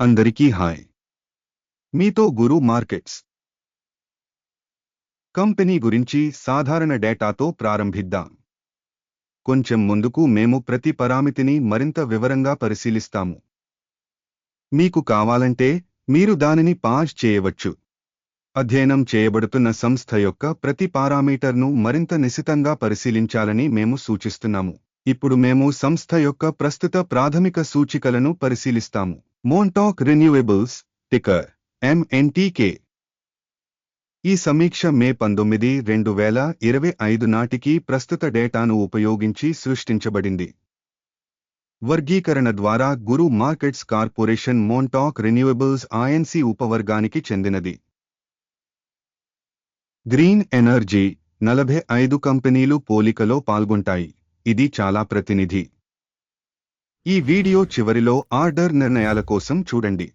అందరికీ హాయ్. మీతో గురు markets. Company గురించి సాధారణ డేటాతో ప్రారంభిద్దాం. కొంచెం ముందుకు మేము ప్రతి పరామితిని మరింత వివరంగా పరిశీలిస్తాము. మీకు కావాలంటే మీరు దానిని పాజ్ చేయవచ్చు. అధ్యయనం చేయబడుతున్న సంస్థ యొక్క ప్రతి పారామీటర్ను మరింత నిశితంగా పరిశీలించాలని మేము సూచిస్తున్నాము. ఇప్పుడు మేము సంస్థ యొక్క ప్రస్తుత ప్రాథమిక సూచికలను పరిశీలిస్తాము. మోంటాక్ రెన్యూవబుల్స్ టికర్ ఎంఎన్టీకే ఈ సమీక్ష మే పంతొమ్మిది రెండు వేల ఇరవై ఐదు నాటికి ప్రస్తుత డేటాను ఉపయోగించి సృష్టించబడింది. వర్గీకరణ ద్వారా guru markets corporation Montauk renewables INC ఉపవర్గానికి చెందినది. గ్రీన్ ఎనర్జీ నలభై ఐదు కంపెనీలు పోలికలో పాల్గొంటాయి. ఇది చాలా ప్రతినిధి. ఈ వీడియో చివరిలో ఆర్డర్ నిర్ణయాల కోసం చూడండి.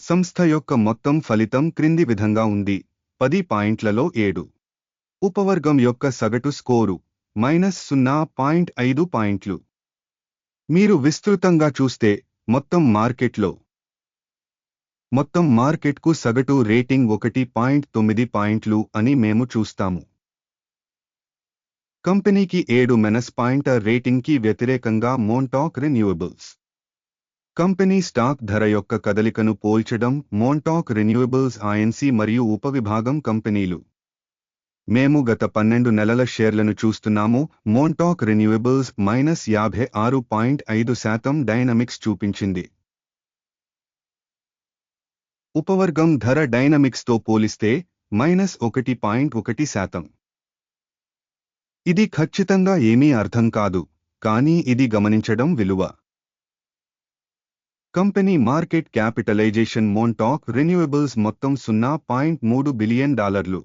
సంస్థ యొక్క మొత్తం ఫలితం క్రింది విధంగా ఉంది. పది పాయింట్లలో ఏడు. ఉపవర్గం యొక్క సగటు స్కోరు మైనస్ సున్నా పాయింట్ ఐదు పాయింట్లు. మీరు విస్తృతంగా చూస్తే మొత్తం మార్కెట్లో. మొత్తం మార్కెట్కు సగటు రేటింగ్ ఒకటి పాయింట్ తొమ్మిది పాయింట్లు అని మేము చూస్తాము. కంపెనీకి ఏడు మెనస్ పాయింటర్ రేటింగ్కి వ్యతిరేకంగా మోంటాక్ రెన్యూవబుల్స్ కంపెనీ స్టాక్ ధర యొక్క కదలికను పోల్చడం మోంటాక్ రెన్యూవబుల్స్ ఐఎన్సీ మరియు ఉపవిభాగం కంపెనీలు. మేము గత పన్నెండు నెలల షేర్లను చూస్తున్నాము. మోంటాక్ రెన్యూవబుల్స్ మైనస్ యాభై ఆరు పాయింట్ ఐదు శాతం డైనమిక్స్ చూపించింది. ఉపవర్గం ధర డైనమిక్స్తో పోలిస్తే మైనస్ ఒకటి పాయింట్ ఒకటి శాతం. ఇది ఖచ్చితంగా ఏమీ అర్థం కాదు కానీ ఇది గమనించడం విలువ. Company market capitalization Montauk renewables మొత్తం సున్నా పాయింట్ మూడు బిలియన్ డాలర్లు.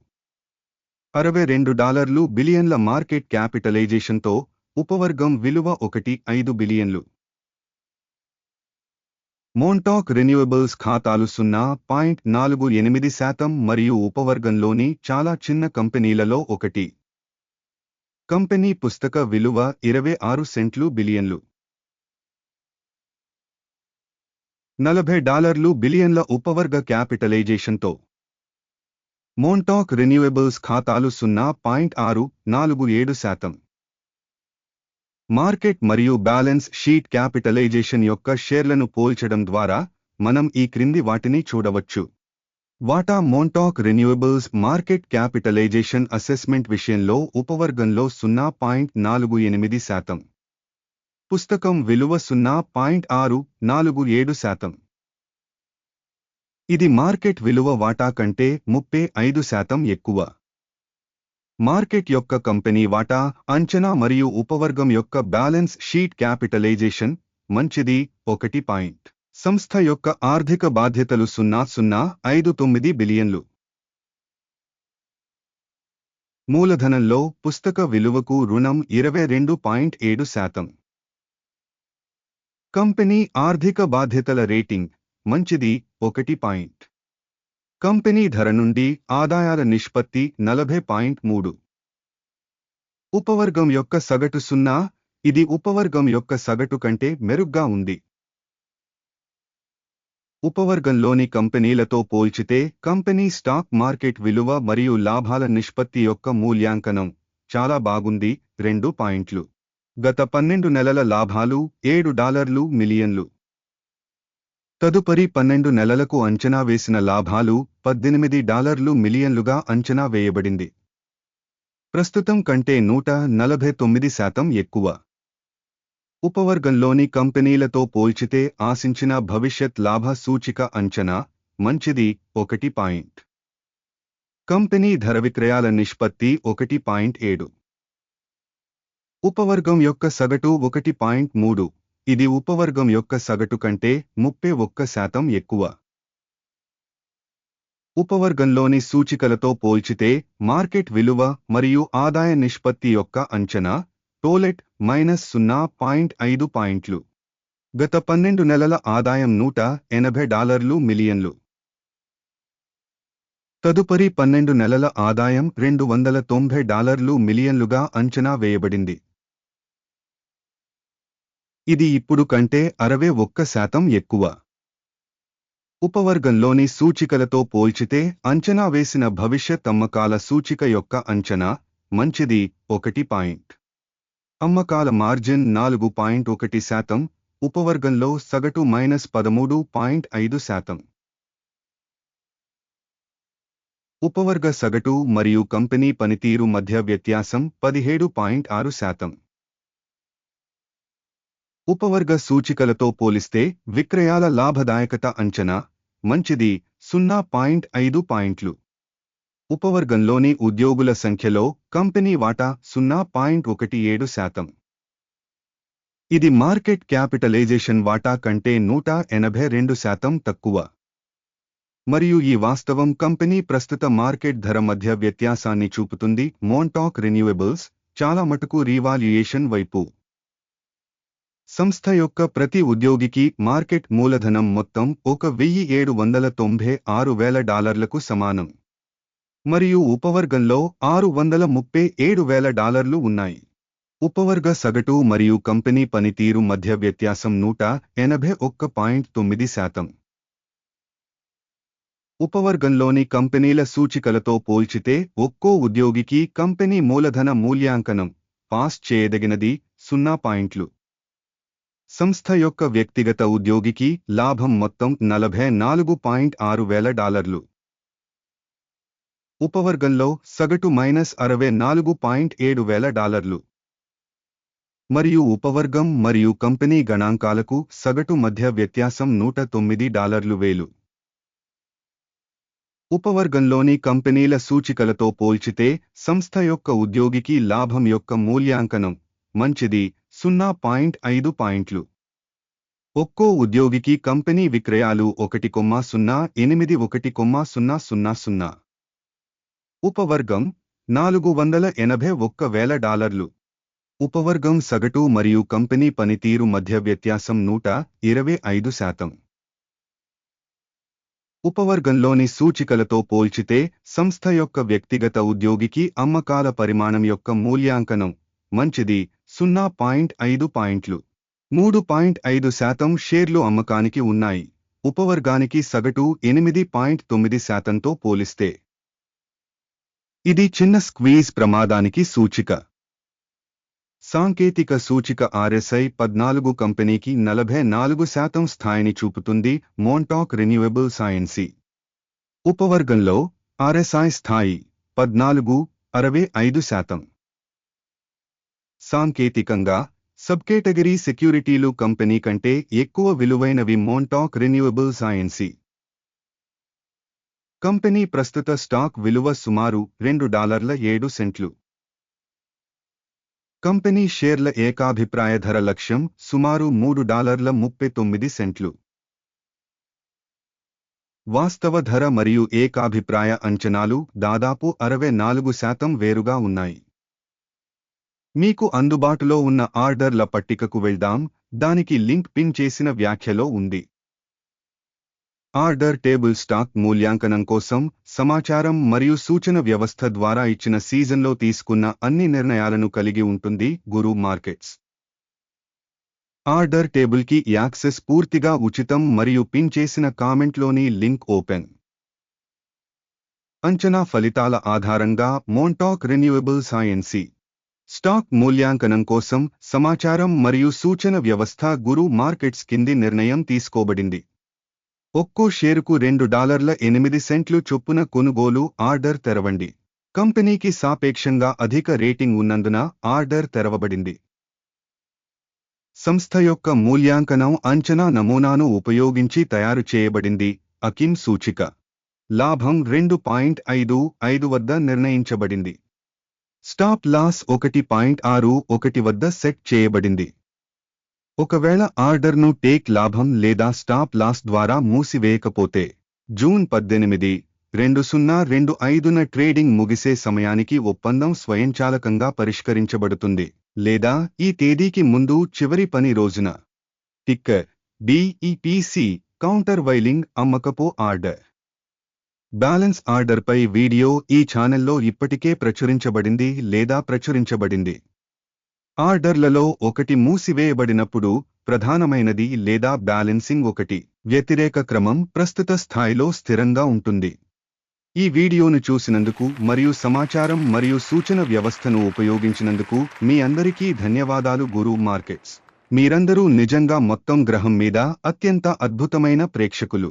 అరవై రెండు డాలర్లు బిలియన్ల మార్కెట్ క్యాపిటలైజేషన్తో ఉపవర్గం విలువ ఒకటి ఐదు బిలియన్లు. మోంటాక్ రెన్యూవబుల్స్ ఖాతాలు సున్నా పాయింట్ నాలుగు ఎనిమిది శాతం మరియు ఉపవర్గంలోని చాలా చిన్న కంపెనీలలో ఒకటి. కంపెనీ పుస్తక విలువ ఇరవై ఆరు సెంట్లు బిలియన్లు. నలభై డాలర్లు బిలియన్ల ఉపవర్గ క్యాపిటలైజేషన్తో. మోంటాక్ రెన్యూవబుల్స్ ఖాతాలు సున్నా పాయింట్ ఆరు నాలుగు ఏడు శాతం. మార్కెట్ మరియు బ్యాలెన్స్ షీట్ క్యాపిటలైజేషన్ యొక్క షేర్లను పోల్చడం ద్వారా మనం ఈ క్రింది వాటిని చూడవచ్చు. వాటా Montauk renewables market capitalization assessment విషయంలో ఉపవర్గంలో సున్నా పాయింట్ నాలుగు ఎనిమిది శాతం. పుస్తకం విలువ సున్నా పాయింట్ ఆరు నాలుగు ఏడు శాతం. ఇది మార్కెట్ విలువ వాటా కంటే ముప్పై ఐదు శాతం ఎక్కువ. మార్కెట్ యొక్క కంపెనీ వాటా అంచనా మరియు ఉపవర్గం యొక్క బ్యాలెన్స్ షీట్ క్యాపిటలైజేషన్ మంచిది ఒకటి పాయింట్. సంస్థ యొక్క ఆర్థిక బాధ్యతలు సున్నా సున్నా ఐదు తొమ్మిది బిలియన్లు. మూలధనంలో పుస్తక విలువకు రుణం ఇరవై రెండు పాయింట్ ఏడు శాతం. కంపెనీ ఆర్థిక బాధ్యతల రేటింగ్ మంచిది ఒకటి పాయింట్. కంపెనీ ధర నుండి ఆదాయాల నిష్పత్తి నలభై పాయింట్ మూడు. ఉపవర్గం యొక్క సగటు సున్నా ఇది ఉపవర్గం యొక్క సగటు కంటే మెరుగ్గా ఉంది. ఉపవర్గంలోని కంపెనీలతో పోల్చితే కంపెనీ స్టాక్ మార్కెట్ విలువ మరియు లాభాల నిష్పత్తి యొక్క మూల్యాంకనం చాలా బాగుంది. రెండు పాయింట్లు. గత పన్నెండు నెలల లాభాలు ఏడు డాలర్లు మిలియన్లు. తదుపరి పన్నెండు నెలలకు అంచనా వేసిన లాభాలు పద్దెనిమిది డాలర్లు మిలియన్లుగా అంచనా వేయబడింది. ప్రస్తుతం కంటే నూట నలభై తొమ్మిది శాతం ఎక్కువ. ఉపవర్గంలోని కంపెనీలతో పోల్చితే ఆశించిన భవిష్యత్ లాభ సూచిక అంచనా మంచిది ఒకటి పాయింట్. కంపెనీ ధర విక్రయాల నిష్పత్తి ఒకటి పాయింట్ ఏడు. ఉపవర్గం యొక్క సగటు ఒకటి పాయింట్ మూడు. ఇది ఉపవర్గం యొక్క సగటు కంటే ముప్పై ఒక్క శాతం ఎక్కువ. ఉపవర్గంలోని సూచికలతో పోల్చితే మార్కెట్ విలువ మరియు ఆదాయ నిష్పత్తి యొక్క అంచనా టోలెట్ మైనస్ సున్నా పాయింట్ ఐదు పాయింట్లు. గత పన్నెండు నెలల ఆదాయం నూట ఎనభై డాలర్లు మిలియన్లు. తదుపరి పన్నెండు నెలల ఆదాయం రెండు వందల తొంభై డాలర్లు మిలియన్లుగా అంచనా వేయబడింది. ఇది ఇప్పుడు కంటే అరవై ఒక్క శాతం ఎక్కువ. ఉపవర్గంలోని సూచికలతో పోల్చితే అంచనా వేసిన భవిష్యత్ అమ్మకాల సూచిక యొక్క అంచనా మంచిది ఒకటి పాయింట్. అమ్మకాల మార్జిన్ నాలుగు పాయింట్ ఒకటి శాతం ఉపవర్గంలో సగటు మైనస్ పదమూడు పాయింట్ ఐదు శాతం. ఉపవర్గ సగటు మరియు కంపెనీ పనితీరు మధ్య వ్యత్యాసం పదిహేడు పాయింట్ ఆరు శాతం. ఉపవర్గ సూచికలతో పోలిస్తే విక్రయాల లాభదాయకత అంచనా మంచిది సున్నా పాయింట్ ఐదు పాయింట్లు. ఉపవర్గంలోని ఉద్యోగుల సంఖ్యలో కంపెనీ వాటా సున్నా పాయింట్ ఒకటి ఏడు శాతం. ఇది మార్కెట్ క్యాపిటలైజేషన్ వాటా కంటే నూట ఎనభై రెండు శాతం తక్కువ. మరియు ఈ వాస్తవం కంపెనీ ప్రస్తుత మార్కెట్ ధర మధ్య వ్యత్యాసాన్ని చూపుతుంది. మోంటాక్ రెన్యూవబుల్స్ చాలా మటుకు రీవాల్యుయేషన్ వైపు. సంస్థ యొక్క ప్రతి ఉద్యోగికి మార్కెట్ మూలధనం మొత్తం ఒక వెయ్యి ఏడు వందల తొంభై ఆరు వేల డాలర్లకు సమానం. మరియు ఉపవర్గంలో ఆరు వందల ముప్పై ఏడు వేల డాలర్లు ఉన్నాయి. ఉపవర్గ సగటు మరియు కంపెనీ పనితీరు మధ్య వ్యత్యాసం నూట ఎనభై ఒక్క పాయింట్ తొమ్మిది శాతం. ఉపవర్గంలోని కంపెనీల సూచికలతో పోల్చితే ఒక్కో ఉద్యోగికి కంపెనీ మూలధన మూల్యాంకనం పాస్ చేయదగినది సున్నా పాయింట్లు. సంస్థ యొక్క వ్యక్తిగత ఉద్యోగికి లాభం మొత్తం నలభై నాలుగు పాయింట్ ఆరు వేల డాలర్లు. ఉపవర్గంలో సగటు మైనస్ అరవై నాలుగు పాయింట్ ఏడు వేల డాలర్లు. మరియు ఉపవర్గం మరియు కంపెనీ గణాంకాలకు సగటు మధ్య వ్యత్యాసం నూట తొమ్మిది డాలర్లు వేలు. ఉపవర్గంలోని కంపెనీల సూచికలతో పోల్చితే సంస్థ యొక్క ఉద్యోగికి లాభం యొక్క మూల్యాంకనం మంచిది సున్నా పాయింట్ ఐదు పాయింట్లు. ఒక్కో ఉద్యోగికి కంపెనీ విక్రయాలు ఒకటి కొమ్మ సున్నా ఎనిమిది ఒకటి కొమ్మ సున్నా సున్నా సున్నా. ఉపవర్గం నాలుగు వందల ఎనభై ఒక్క వేల డాలర్లు. ఉపవర్గం సగటు మరియు కంపెనీ పనితీరు మధ్య వ్యత్యాసం నూట ఇరవై ఐదు శాతం. ఉపవర్గంలోని సూచికలతో పోల్చితే సంస్థ యొక్క వ్యక్తిగత ఉద్యోగికి అమ్మకాల పరిమాణం యొక్క మూల్యాంకనం మంచిది సున్నా పాయింట్ ఐదు పాయింట్లు. మూడు పాయింట్ ఐదు శాతం షేర్లు అమ్మకానికి ఉన్నాయి. ఉపవర్గానికి సగటు ఎనిమిది పాయింట్ తొమ్మిది శాతంతో పోలిస్తే ఇది చిన్న స్క్వీజ్ ప్రమాదానికి సూచిక. సాంకేతిక సూచిక ఆర్ఎస్ఐ పద్నాలుగు కంపెనీకి నలభై నాలుగు శాతం స్థాయిని చూపుతుంది మోంటాక్ రెన్యూవబుల్ సైన్సీ. ఉపవర్గంలో ఆర్ఎస్ఐ స్థాయి పద్నాలుగు అరవై ఐదు శాతం. సాంకేతికంగా సబ్కేటగిరీ సెక్యూరిటీలు కంపెనీ కంటే ఎక్కువ విలువైనవి మోంటాక్ రెన్యూవబుల్ సైన్సీ. కంపెనీ ప్రస్తుత స్టాక్ విలువ సుమారు రెండు డాలర్ల ఏడు సెంట్లు. కంపెనీ షేర్ల ఏకాభిప్రాయ ధర లక్ష్యం సుమారు మూడు డాలర్ల ముప్పై తొమ్మిది సెంట్లు. వాస్తవ ధర మరియు ఏకాభిప్రాయ అంచనాలు దాదాపు అరవై నాలుగు శాతం వేరుగా ఉన్నాయి. మీకు అందుబాటులో ఉన్న ఆర్డర్ల పట్టికకు వెళ్దాం దానికి లింక్ పిన్ చేసిన వ్యాఖ్యలో ఉంది. ఆర్డర్ టేబుల్ స్టాక్ మూల్యాంకనం కోసం సమాచారం మరియు సూచన వ్యవస్థ ద్వారా ఇచ్చిన సీజన్లో తీసుకున్న అన్ని నిర్ణయాలను కలిగి ఉంటుంది గురు మార్కెట్స్. ఆర్డర్ టేబుల్కి యాక్సెస్ పూర్తిగా ఉచితం మరియు పిన్ చేసిన కామెంట్లోని లింక్ ఓపెన్. అంచనా ఫలితాల ఆధారంగా మోంటాక్ రెన్యూవబుల్ సైన్సీ స్టాక్ మూల్యాంకనం కోసం సమాచారం మరియు సూచన వ్యవస్థ గురు మార్కెట్స్ కింది నిర్ణయం తీసుకోబడింది. ఒక్కో షేరుకు రెండు డాలర్ల ఎనిమిది సెంట్లు చొప్పున కొనుగోలు ఆర్డర్ తెరవండి. కంపెనీకి సాపేక్షంగా అధిక రేటింగ్ ఉన్నందున ఆర్డర్ తెరవబడింది. సంస్థ యొక్క మూల్యాంకనం అంచనా నమూనాను ఉపయోగించి తయారు చేయబడింది అకిమ్ సూచిక. లాభం రెండు పాయింట్ ఐదు ఐదు వద్ద నిర్ణయించబడింది. స్టాప్ లాస్ ఒకటి పాయింట్ ఆరు ఒకటి వద్ద సెట్ చేయబడింది. ఒకవేళ ఆర్డర్ను టేక్ లాభం లేదా స్టాప్ లాస్ ద్వారా మూసివేయకపోతే జూన్ పద్దెనిమిది రెండు సున్నా రెండు ఐదున ట్రేడింగ్ ముగిసే సమయానికి ఒప్పందం స్వయంచాలకంగా పరిష్కరించబడుతుంది లేదా ఈ తేదీకి ముందు చివరి పని రోజున. టిక్కర్ డిఈపిసి కౌంటర్ వైలింగ్ అమ్మకపు ఆర్డర్. బ్యాలెన్స్ ఆర్డర్పై వీడియో ఈ ఛానల్లో ఇప్పటికే ప్రచురించబడింది లేదా ప్రచురించబడింది. ఆర్డర్లలో ఒకటి మూసివేయబడినప్పుడు ప్రధానమైనది లేదా బ్యాలెన్సింగ్ ఒకటి. వ్యతిరేక క్రమం ప్రస్తుత స్థాయిలో స్థిరంగా ఉంటుంది. ఈ వీడియోను చూసినందుకు మరియు సమాచారం మరియు సూచన వ్యవస్థను ఉపయోగించినందుకు మీ అందరికీ ధన్యవాదాలు గురు మార్కెట్స్. మీరందరూ నిజంగా మొత్తం గ్రహం మీద అత్యంత అద్భుతమైన ప్రేక్షకులు.